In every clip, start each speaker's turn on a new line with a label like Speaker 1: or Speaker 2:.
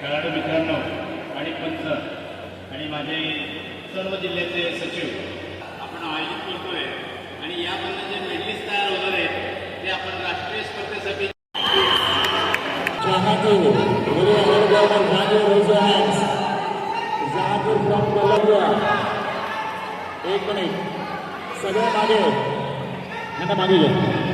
Speaker 1: खेळाडू मित्रांनो. आणि पंच आणि माझे सर्व जिल्ह्याचे सचिव आपण आयोजित करतोय. आणि यामधनं जे मेडलिस्ट तयार होणार आहेत ते आपण राष्ट्रीय स्पर्धेसाठी
Speaker 2: एक मिनिट सगळ्या मागे. यांना मागे. घ्या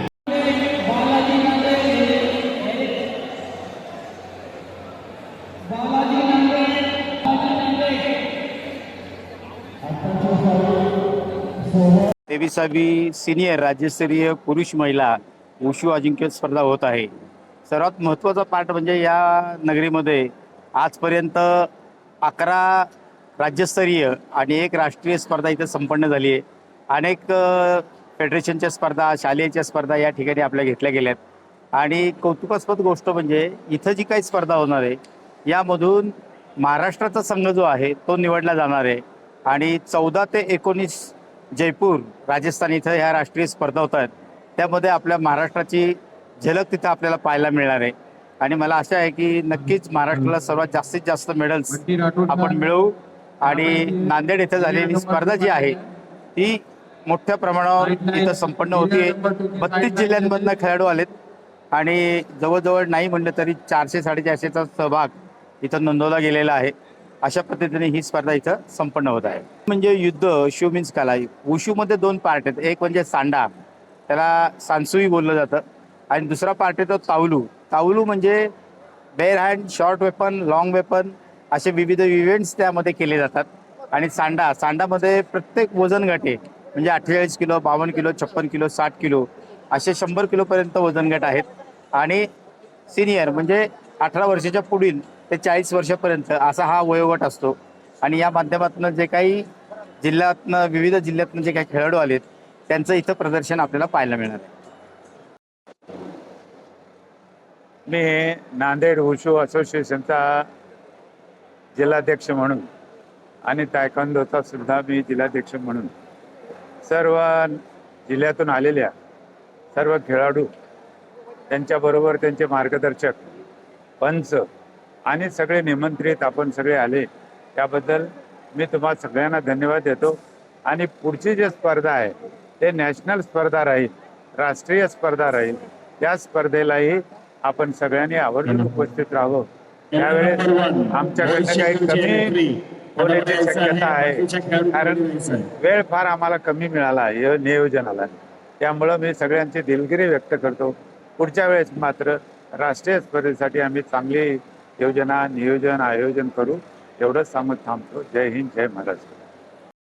Speaker 1: तेविसावी सिनियर राज्यस्तरीय पुरुष महिला उशू अजिंक्य स्पर्धा होत आहे. सर्वात महत्त्वाचा पार्ट म्हणजे या नगरीमध्ये आजपर्यंत अकरा राज्यस्तरीय आणि एक राष्ट्रीय स्पर्धा इथं संपन्न झाली आहे. अनेक फेडरेशनच्या स्पर्धा शालेयच्या स्पर्धा या ठिकाणी आपल्या घेतल्या गेल्यात. आणि कौतुकास्पद गोष्ट म्हणजे इथं जी काही स्पर्धा होणार आहे यामधून महाराष्ट्राचा संघ जो आहे तो निवडला जाणार आहे. आणि चौदा ते एकोणीस जयपूर राजस्थान इथं ह्या राष्ट्रीय स्पर्धा होत आहेत. त्यामध्ये आपल्या महाराष्ट्राची झलक तिथं आपल्याला पाहायला मिळणार आहे. आणि मला आशा आहे की नक्कीच महाराष्ट्राला सर्वात जास्तीत जास्त मेडल्स आपण मिळवू. आणि नांदेड. इथं झालेली स्पर्धा जी आहे ती मोठ्या प्रमाणावर इथं संपन्न होती. बत्तीस जिल्ह्यांमधनं खेळाडू आलेत. आणि जवळजवळ नाही म्हणलं तरी चारशे साडेचारशेचा सहभाग इथं नोंदवला गेलेला आहे. अशा पद्धतीने ही स्पर्धा इथं संपन्न होत आहे. म्हणजे युद्ध शो मीन्स कला वुशूमध्ये दोन पार्ट आहेत. एक म्हणजे सांडा. त्याला सांसुई बोललं जातं. आणि दुसरा पार्ट येतो तो तावलू. तावलू म्हणजे bare hand short weapon long weapon असे विविध इव्हेंट्स त्यामध्ये केले जातात. आणि सांडा. सांडामध्ये प्रत्येक वजन गटे म्हणजे अठ्ठेचाळीस किलो बावन्न किलो छप्पन किलो साठ किलो असे शंभर किलोपर्यंत वजन गट आहेत. आणि सिनियर म्हणजे अठरा वर्षाच्या पुढील ते चाळीस वर्षापर्यंत असा हा वयोगट असतो. आणि या माध्यमातून जे काही जिल्ह्यातनं विविध जिल्ह्यातनं जे काही खेळाडू आलेत त्यांचं इथं प्रदर्शन आपल्याला पाहायला मिळणार आहे.
Speaker 3: मी नांदेड हुशू असोसिएशनचा जिल्हाध्यक्ष म्हणून आणि तायकांदोचा सुद्धा मी जिल्हाध्यक्ष म्हणून सर्व जिल्ह्यातून आलेल्या सर्व खेळाडू त्यांच्याबरोबर त्यांचे मार्गदर्शक पंच आणि सगळे निमंत्रित आपण सगळे आले त्याबद्दल मी तुम्हा सगळ्यांना धन्यवाद देतो. आणि पुढची जी स्पर्धा आहे ते नॅशनल स्पर्धा राहील राष्ट्रीय स्पर्धा राहील त्या स्पर्धेलाही आपण सगळ्यांनी आवर्जून उपस्थित राहावं. त्यावेळेस आमच्याकडनं काही कमी होण्याची शक्यता आहे कारण वेळ फार आम्हाला कमी मिळाला आहे नियोजनाला. त्यामुळं मी सगळ्यांची दिलगिरी व्यक्त करतो. पुढच्या वेळेस मात्र राष्ट्रीय स्पर्धेसाठी आम्ही चांगली योजना नियोजन आयोजन करू एवढंच सांगत थांबतो. जय हिंद जय महाराष्ट्र.